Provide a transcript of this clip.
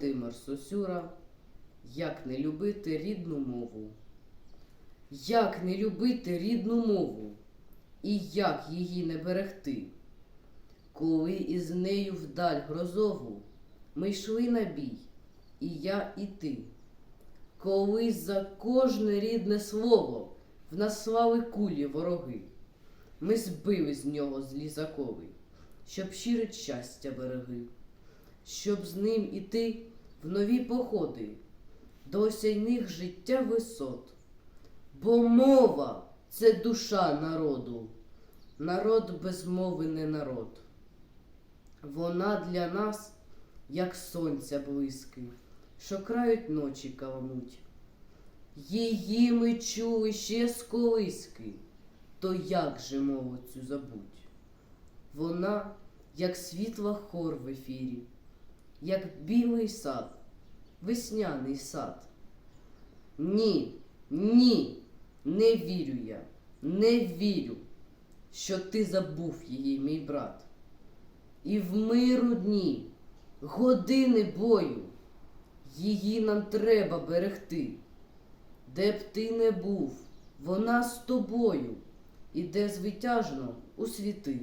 Володимир Сосюра Як не любити рідну мову? Як не любити рідну мову? І як її не берегти? Коли із нею вдаль грозову ми йшли на бій, і я, і ти. Коли за кожне рідне слово в нас слали кулі вороги, ми збили з нього злі закови, щоб щире щастя береги, щоб з ним іти в нові походи до осяйних життя висот. Бо мова це душа народу, народ без мови не народ. Вона для нас, як сонця блиски, що крають ночі каламуть. Її ми чули ще з колиски, то як же мову цю забудь? Вона, як світла хор в ефірі, як білий сад, весняний сад. Ні, ні, не вірю я, не вірю, що ти забув її, мій брат. І в миру дні, години бою, її нам треба берегти. Де б ти не був, вона з тобою іде звитяжно у світи.